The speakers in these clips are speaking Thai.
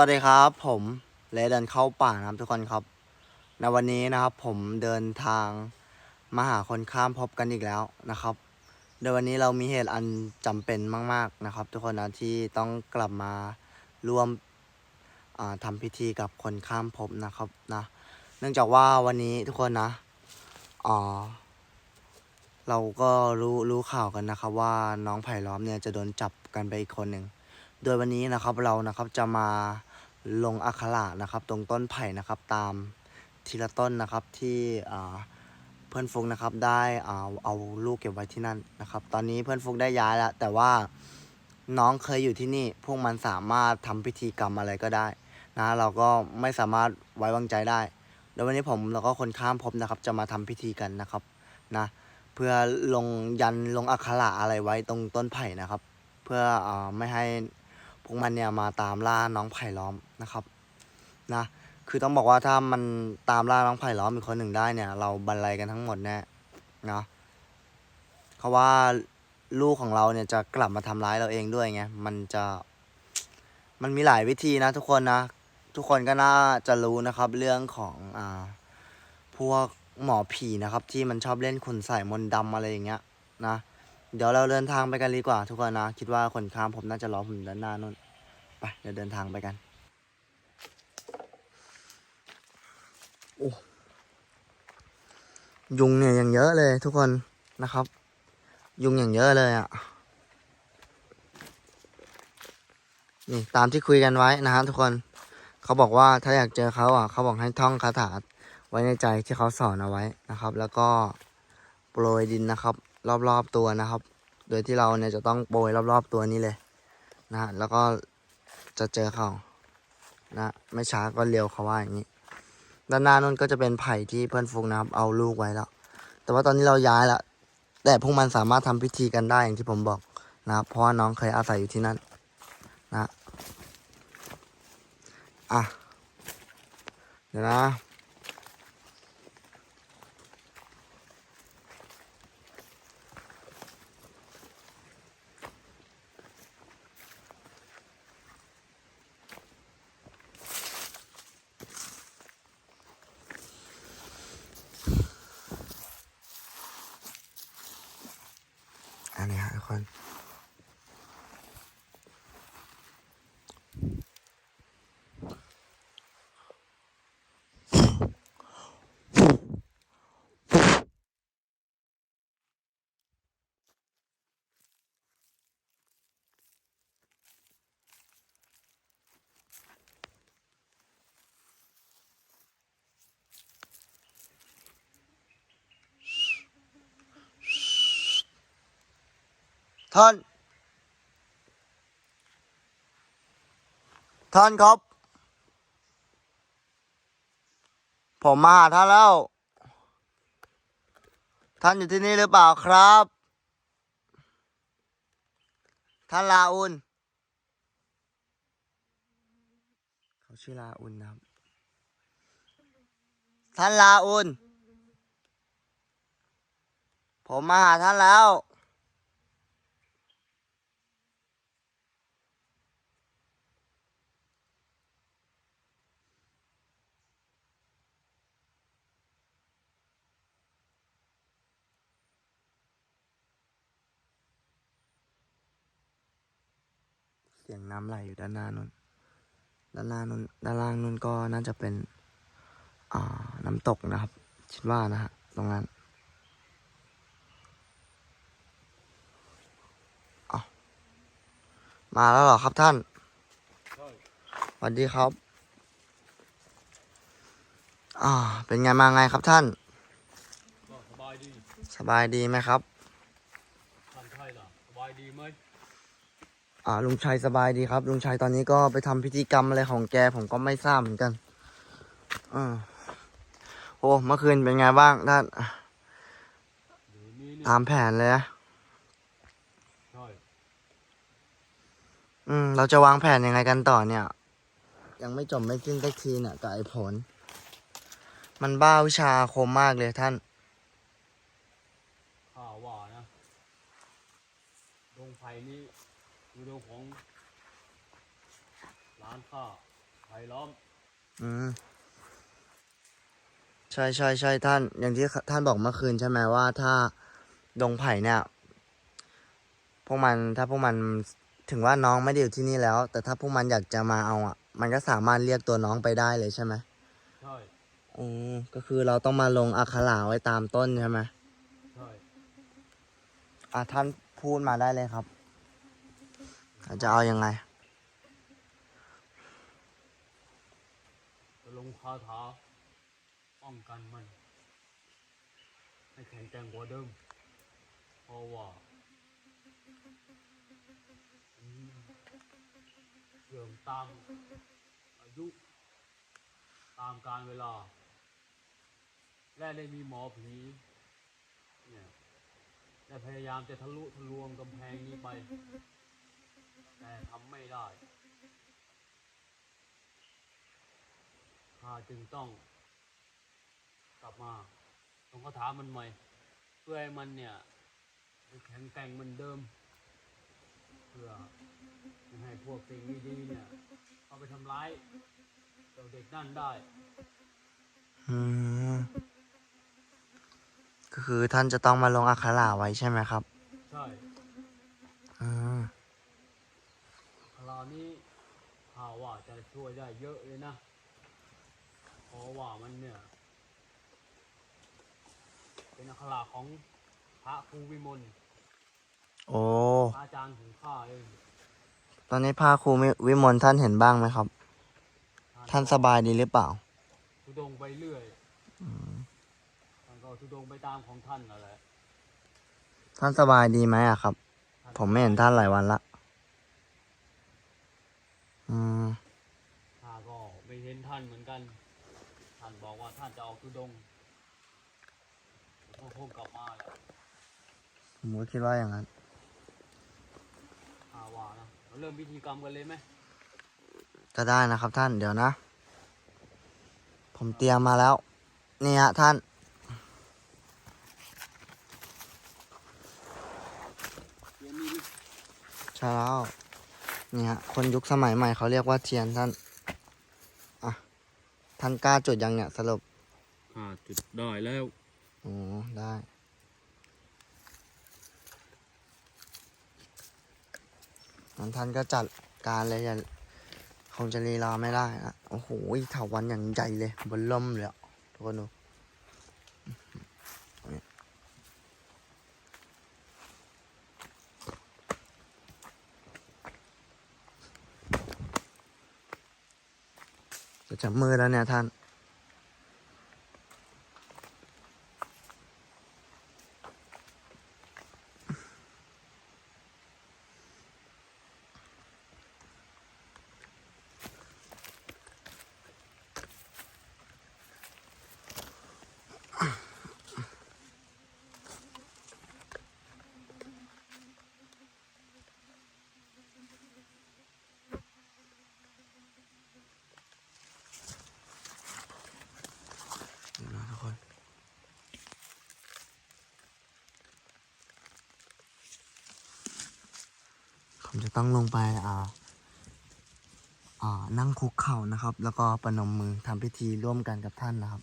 วัสดีครับ ผมเลเดินเข้าป่านะครับทุกคนครับ ในวันนี้นะครับผมเดินทางมาหาคนข้ามพบกันอีกแล้วนะครับโดยวันนี้เรามีเหตุอันจำเป็นมาก ๆนะครับ ทุกคนนะที่ต้องกลับมาร่วมอ่าทำพิธีกับคนข้ามภพนะครับนะเนื่องจากว่าวันนี้ทุกคนนะอ่าเราก็รู้รู้ข่าวกันนะครับว่าน้องไผ่ล้อมเนี่ยจะโดนจับกันไปอีกคนหนึ่ง โดยวันนี้นะครับเรานะครับจะมาลงอักขระนะครับ ตรงต้นไผ่นะครับตามทีละต้นนะครับที่เพื่อนฟุกนะครับได้เอาเอาลูกเก็บไว้ที่นั่นนะครับ ตอนนี้เพื่อนฟุกได้ย้ายแล้ว แต่ว่าน้องเคยอยู่ที่นี่ พวกมันสามารถทำพิธีกรรมอะไรก็ได้นะเราก็ไม่สามารถไว้วางใจได้เดี๋ยววันนี้ผมแล้วก็คนข้ามภพนะครับ จะมาทำพิธีกันนะครับนะเพื่อลงยันลงอักขระอะไรไว้ตรงต้นไผ่นะครับ เพื่ออไม่ให้ พวกมันเนี่ยมาตามล่าน้องไผ่ล้อมนะครับนะ คือต้องบอกว่าถ้ามันตามล่าน้องไผ่ล้อมอีกคนหนึ่งได้เนี่ย เราบรรลัยกันทั้งหมดแน่นะเพราะว่าลูกของเราเนี่ยจะกลับมาทำร้ายเราเองด้วยไงมันจะมันมีหลายวิธีนะ ทุกคนนะ ทุกคนก็น่าจะรู้นะครับ เรื่องของอ่าพวกหมอผีนะครับ ที่มันชอบเล่นคุณใส่มนต์ดำอะไรอย่างเงี้ยนะ เดี๋ยวเราเดินทางไปกันดีกว่า ทุกคนนะ คิดว่าคนข้ามผมน่าจะรอผมด้านหน้านู่นไปเดี๋ยวเดินทางไปกันโอ้ยุงเนี่ยอย่างเยอะเลย ทุกคนนะครับ ยุงอย่างเยอะเลยอะ่ะนี่ตามที่คุยกันไว้นะฮะทุกคนเขาบอกว่าถ้าอยากเจอเขาอะเขาบอกให้ท่องคาถาไว้ในใจที่เขาสอนเอาไว้นะครับ แล้วก็โปรยดินนะครับ รอบๆตัวนะครับ โดยที่เราเนี่ยจะต้องโปรยรอบๆตัวนี้เลยนะฮะแล้วก็จะเจอเขานะไม่ช้าก็เร็วเขาว่าอย่างนี้ด้านหน้านั่นก็จะเป็นไผ่ที่เพื่อนฟุกนะครับ เอาลูกไว้แล้ว แต่ว่าตอนนี้เราย้ายละแต่พวกมันสามารถทำพิธีกันได้อย่างที่ผมบอกนะครับเพราะว่าน้องเคยอาศัยอยู่ที่นั่นนะอะเดี๋ยวนะ อันนี้ฮ ท่าน ท่านครับ ผมมาหาท่านแล้ว ท่านอยู่ที่นี่หรือเปล่าครับ ท่านลาอุนเขาชื่อลาอุนนะครับ ท่านลาอุนผมมาหาท่านแล้ว เสียงน้ำไหลอยู่ด้านหน้านู้นด้านหน้านู้นด้านล่างนู้นก็น่าจะเป็นอ่าน้ำตกนะครับคิดว่านะฮะตรงนั้นเอามาแล้วเหรอครับท่านสวัสดีครับ อ่า เป็นไงมาไงครับท่านก็สบายดี สบายดีไหมครับท่านใช่ล่ะสบายดีไหม อ่าลุงชัยสบายดีครับ ลุงชัยตอนนี้ก็ไปทำพิธีกรรมอะไรของแกผมก็ไม่ทราบเหมือนกันอ่าโอ้เมื่อคืนเป็นไงบ้างท่านตามแผนเลยนะอืม เราจะวางแผนยังไงกันต่อเนี่ย ยังไม่จบไม่สิ้นสักทีเนี่ยกับไอ้ผล มันบ้าวิชาคมมากเลยท่านข้าวว่านะดงไผ่นี้ คือดงของร้านข้าไผ่ล้อม อืม ใช่ใช่ใช่ท่าน อย่างที่ท่านบอกเมื่อคืนใช่ไหมว่าถ้าดงไผ่เนี่ย พวกมันถ้าพวกมันถึงว่าน้องไม่ได้อยู่ที่นี่แล้ว แต่ถ้าพวกมันอยากจะมาเอาอะ มันก็สามารถเรียกตัวน้องไปได้เลยใช่ไหมใช่ อืมก็คือเราต้องมาลงอักขระไว้ตามต้นใช่ไหมใช่ อะท่านพูดมาได้เลยครับ จะเอายังไง ลงคาถาป้องกันมัน ให้แข็งแกร่งกว่าเดิม เพราะว่าเสื่อมตามอายุ ตามการเวลา และได้มีหมอผีเนี่ยได้พยายามจะทะลุทะลวงกำแพงนี้ไป แต่ทำไม่ได้ข้าจึงต้อง กลับมาต้องคาถามมันใหม่ เพื่อให้มันเนี่ยแข็งแกร่งเหมือนเดิม เพื่อไม่ให้พวกสิ่งไม่ดีเนี่ยเอาไปทำร้ายเจ้าเด็กนั่นได้อืมก็คือท่านจะต้องมาลงอักขระไว้ใช่ไหมครับ ใช่ อืม คราว นี้ข่าวว่าจะช่วยได้เยอะเลยนะเพราะว่ามันเนี่ย เป็นอัคราของพระครูวิมลโอ้ พระอาจารย์ของข้าเองตอนนี้พาครูวิวิมลท่านเห็นบ้างไหมครับ ท่านสบายดีหรือเปล่า ทุดงไปเรื่อยท่านก็ทุดงไปตามของท่านนั่นแหละท่านสบายดีไหมอะครับท่านผมไม่เห็นท่านหลายวันละ อืมข้าก็ไม่เห็นท่านเหมือนกัน ท่านบอกว่าท่านจะออกทุดงก็คงกลับมาแหละผมก็คิดว่าอย่างนั้น ข้าว่านะเราเริ่มพิธีกรรมกันเลยไหมก็ได้นะครับท่านเดี๋ยวนะ ผมเตรียมมาแล้ว นี่ฮะท่านเดี๋ยวนี้ใช่แล้ว นี่ฮะคนยุคสมัยใหม่เขาเรียกว่าเทียนท่านอะท่านกล้าจุดยังเนี่ยสรุปข้าจุดได้แล้วอ๋อได้งั้นท่านก็จัดการเลยอย่าคงจะลีลาไม่ได้นะโอ้โหเถาวันอย่างใหญ่เลยบนล่มเลยอะทุกคนดู จะจับมือแล้วเนี่ยท่าน ผมจะต้องลงไปอ่าอ่านั่งคุกเข่านะครับ แล้วก็ประนมมือทำพิธีร่วมกันกับท่านนะครับ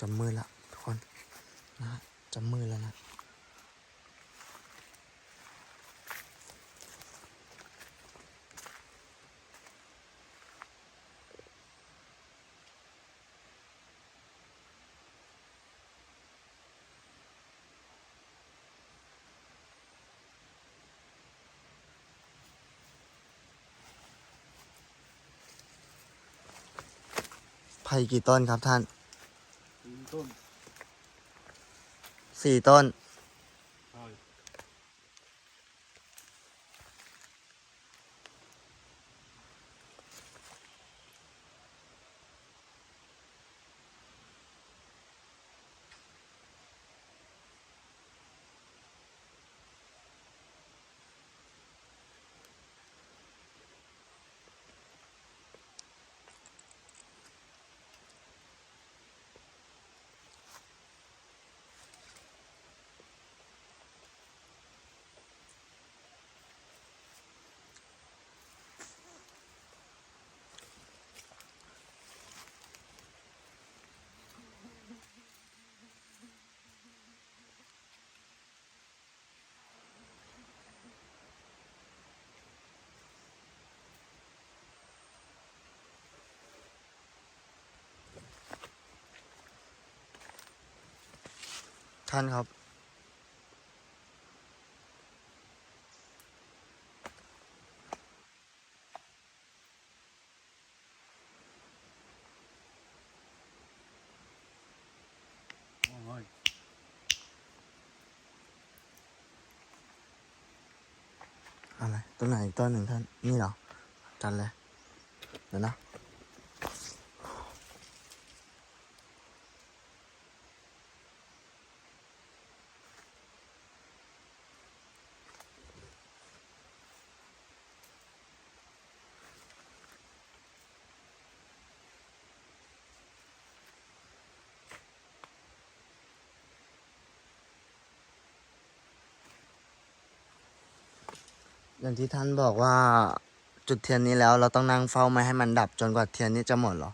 จะมืดละทุกคนนะฮะจะมืดแล้วนะไผ่กี่ต้นครับท่าน ถึงต้น สี่ต้น ท่านครับ อะไรต้นไหนอีกต้นหนึ่งท่าน นี่เหรอ จันเลย เดี๋ยวนะ อย่างที่ท่านบอกว่าจุดเทียนนี้แล้ว เราต้องนั่งเฝ้าไม่ให้มันดับจนกว่าเทียนนี้จะหมดเหรอ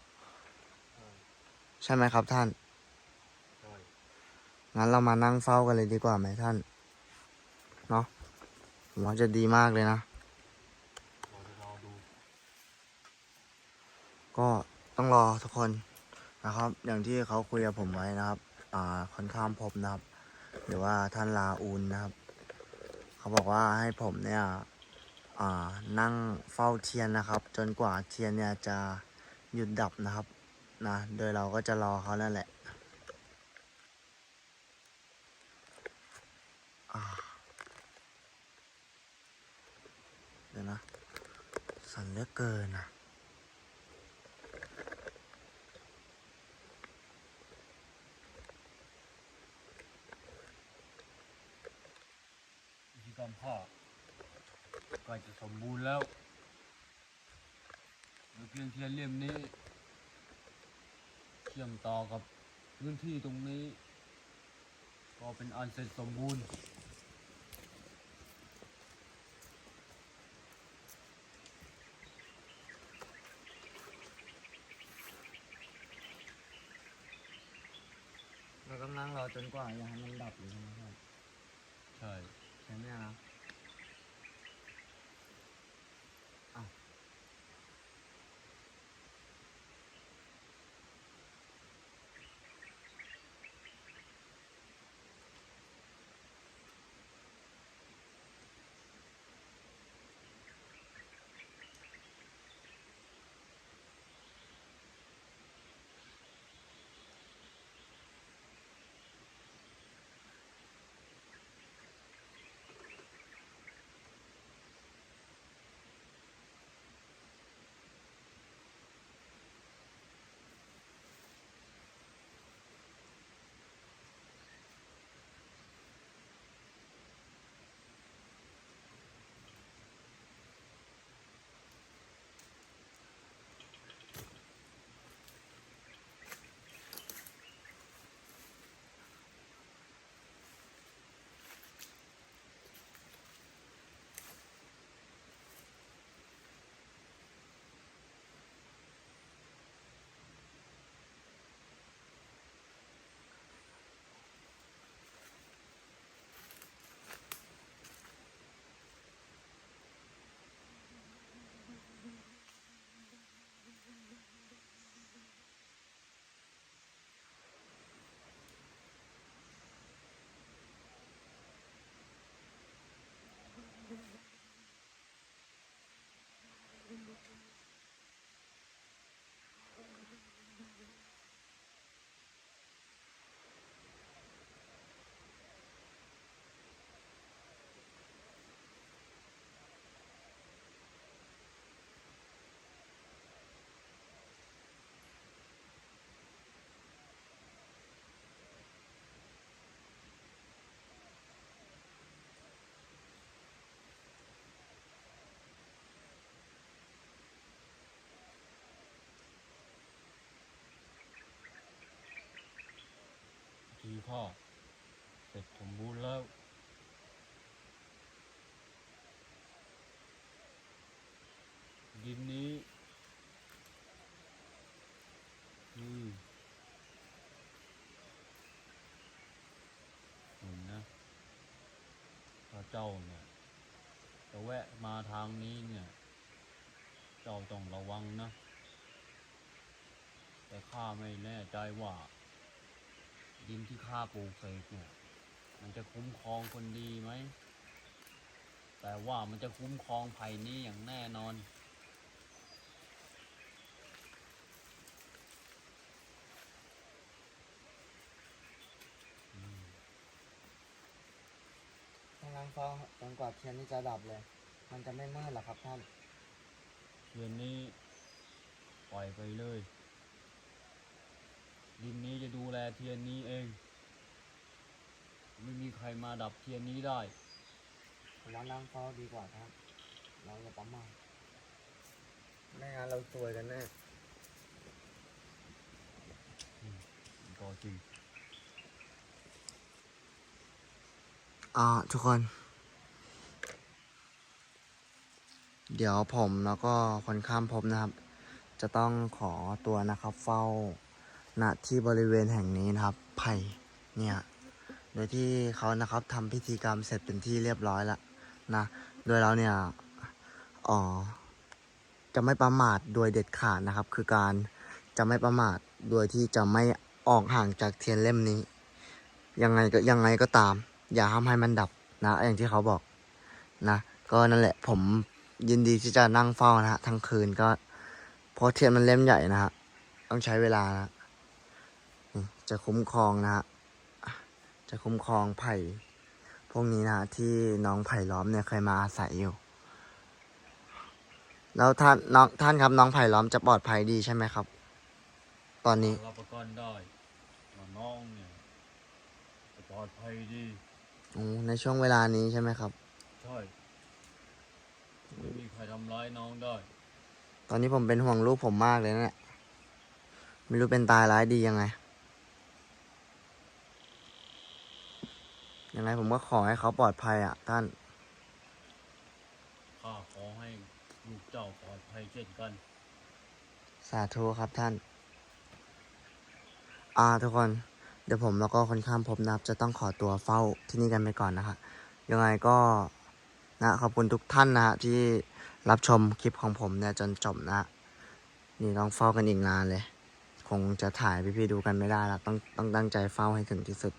ใช่ไหมครับท่าน งั้นเรามานั่งเฝ้ากันเลยดีกว่าไหมท่าน เนาะผมว่าจะดีมากเลยนะ ก็ต้องรอทุกคนนะครับ อย่างที่เขาคุยกับผมไว้นะครับ อ่าค่อนข้ามพบนะครับ หรือว่าท่านลาอูนนะครับ เขาบอกว่าให้ผมเนี่ย นั่งเฝ้าเทียนนะครับ จนกว่าเทียนเนี่ยจะหยุดดับนะครับนะโดยเราก็จะรอเขานั่นแหละเดี๋ยวนะ สั่นเหลือเกินนะ พิธีกรรมผ้าใกล้จะสมบูรณ์แล้วโดยเพียงเทียนเล่มนี้ เชื่อมต่อกับพื้นที่ตรงนี้ ก็เป็นอันเสร็จสมบูรณ์เรากำลังรอจนกว่าอย่าให้มันดับอยู่นะครับ ใช่ ใช่ไหมนะอ้ะแวะมาทางนี้เนี่ย เจ้าต้องระวังนะ แต่ข้าไม่แน่ใจว่า ดินที่ข้าปลูกเสกเนี่ยมันจะคุ้มครองคนดีไหม แต่ว่ามันจะคุ้มครองไผ่นี้อย่างแน่นอนต้องนั่งเฝ้าจนกว่าเทียนนี้จะดับเลย มันจะไม่มืดหรอครับท่านเทียนนี้ปล่อยไปเลย ดินนี้จะดูแลเทียนนี้เอง ไม่มีใครมาดับเทียนนี้ได้ผมว่านั่งเฝ้าดีกว่าท่านเราอย่าประมาทไม่งั้นเราซวยกันแน่ก็จริงอ่าทุกคน เดี๋ยวผมแล้วก็คนข้ามภพนะครับ จะต้องขอตัวนะครับ เฝ้าณที่บริเวณแห่งนี้นะครับ ไผ่เนี่ยโดยที่เขานะครับทำพิธีกรรมเสร็จเป็นที่เรียบร้อยแล้วนะโดยเราเนี่ยอ๋อจะไม่ประมาทโดยเด็ดขาดนะครับ คือการจะไม่ประมาทโดยที่จะไม่ออกห่างจากเทียนเล่มนี้ ยังไงก็ยังไงก็ตาม อย่าห้ามให้มันดับนะ อย่างที่เขาบอกนะ ก็นั่นแหละผม ยินดีที่จะนั่งเฝ้านะฮะทั้งคืนก็เพราะเทียนมันเล่มใหญ่นะฮะต้องใช้เวลานะนี่จะคุ้มครองนะฮะจะคุ้มครองไผ่พวกนี้นะฮะที่น้องไผ่ล้อมเนี่ยเคยมาอาศัยอยู่ แล้วท่านน้องท่านครับน้องไผ่ล้อมจะปลอดภัยดีใช่ไหมครับ ตอนนี้รับประกันได้ว่าน้องเนี่ยจะปลอดภัยดีออในช่วงเวลานี้ใช่ไหมครับ ใช่ไม่มีใครทำร้ายน้องได้ ตอนนี้ผมเป็นห่วงลูกผมมากเลยนะเนี่ยไม่รู้เป็นตายร้ายดียังไง ยังไงผมก็ขอให้เขาปลอดภัยอะ ท่าน ข้าขอให้ลูกเจ้าปลอดภัยเช่นกัน สาธุครับท่าน อ่าทุกคน เดี๋ยวผมแล้วก็คนข้ามภพนะครับ จะต้องขอตัวเฝ้าที่นี่กันไปก่อนนะครับยังไงก็นะขอบคุณทุกท่านนะฮะที่ รับชมคลิปของผมเนี่ยจนจบนะฮะนี่ต้องเฝ้ากันอีกนานเลย คงจะถ่ายพี่ๆดูกันไม่ได้แล้วต้องต้องตั้งใจเฝ้าให้ถึงที่สุด